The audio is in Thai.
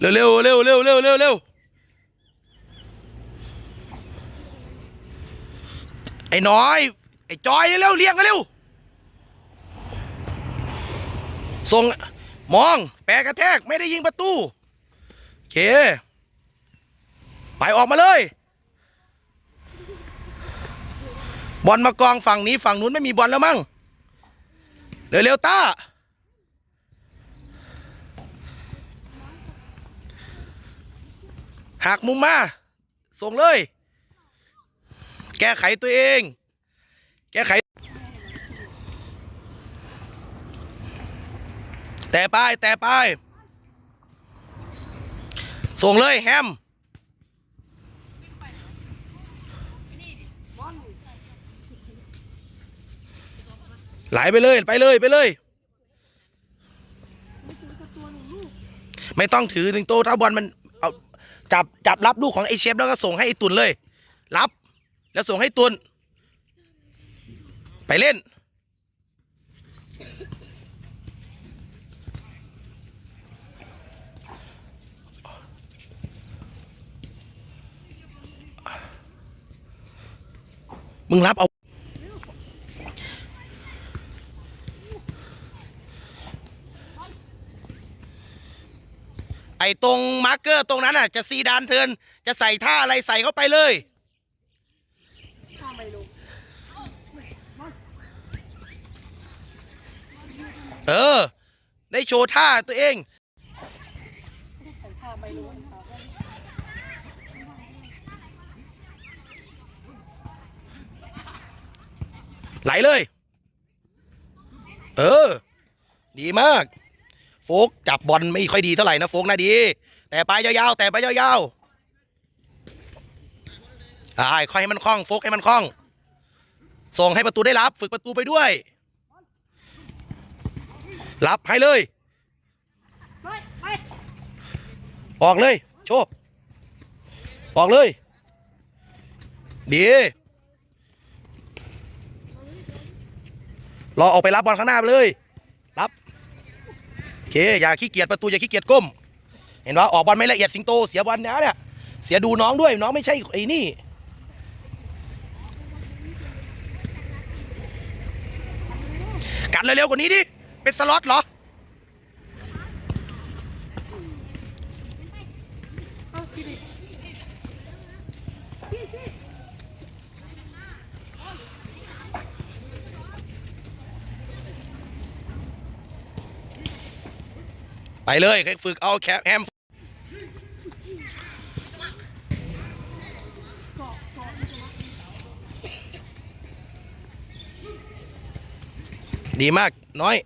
เร็วเร็วเร็วเร็วเร็วเร็วเร็วไอ้น้อย ไอ้จอยเร็วเลี้ยงกันเร็วส่งมอง แปรกระแทก ไม่ได้ยิงประตูโอเค ไปออกมาเลย บอลมากองฝั่งนี้ฝั่งนู้นไม่มีบอลแล้วมั้งเร็วๆต้า หักมุมมาส่งเลย แก้ไขตัวเอง แก้ไข แต่ไปแต่ไปส่งเลยแฮมไหลไปเลยไปเลยไปเลย ไม่ต้องถือถึงโตถ้าบอลมัน จับจับรับลูกของไอเชฟแล้วก็ส่งให้ไอตุนเลย รับ แล้วส่งให้ตุนไปเล่น มึงรับเอา ไอ้ตรงมาร์เกอร์ตรงนั้นอะ จะซีดานเทิร์นจะใส่ท่าอะไรใส่เข้าไปเลยเออ ได้โชว์ท่าตัวเองไหลเลย เออ ดีมาก โฟกจับบอลไม่ค่อยดีเท่าไหร่นะโฟกนะดี แต่ไปยาวๆแต่ไปยาวๆอ่าค่อยให้มันคล่องโฟกให้มันคล่อง ส่งให้ประตูได้รับ ฝึกประตูไปด้วย รับให้เลย ออกเลย โชคออกเลย ดีรอออกไปรับบอลข้างหน้าไปเลย เคอย่าขี้เกียจประตูอย่าขี้เกียจก้ม เห็นว่าออกบอลไม่ละเอียดสิงโตเสียบอลนะเนี่ยเสียดูน้องด้วยน้องไม่ใช่ไอ้นี่กันเร็วๆกว่านี้ดิเป็นสล็อตเหรอ ไปเลยฝึกเอาแคปแฮมดีมากน้อย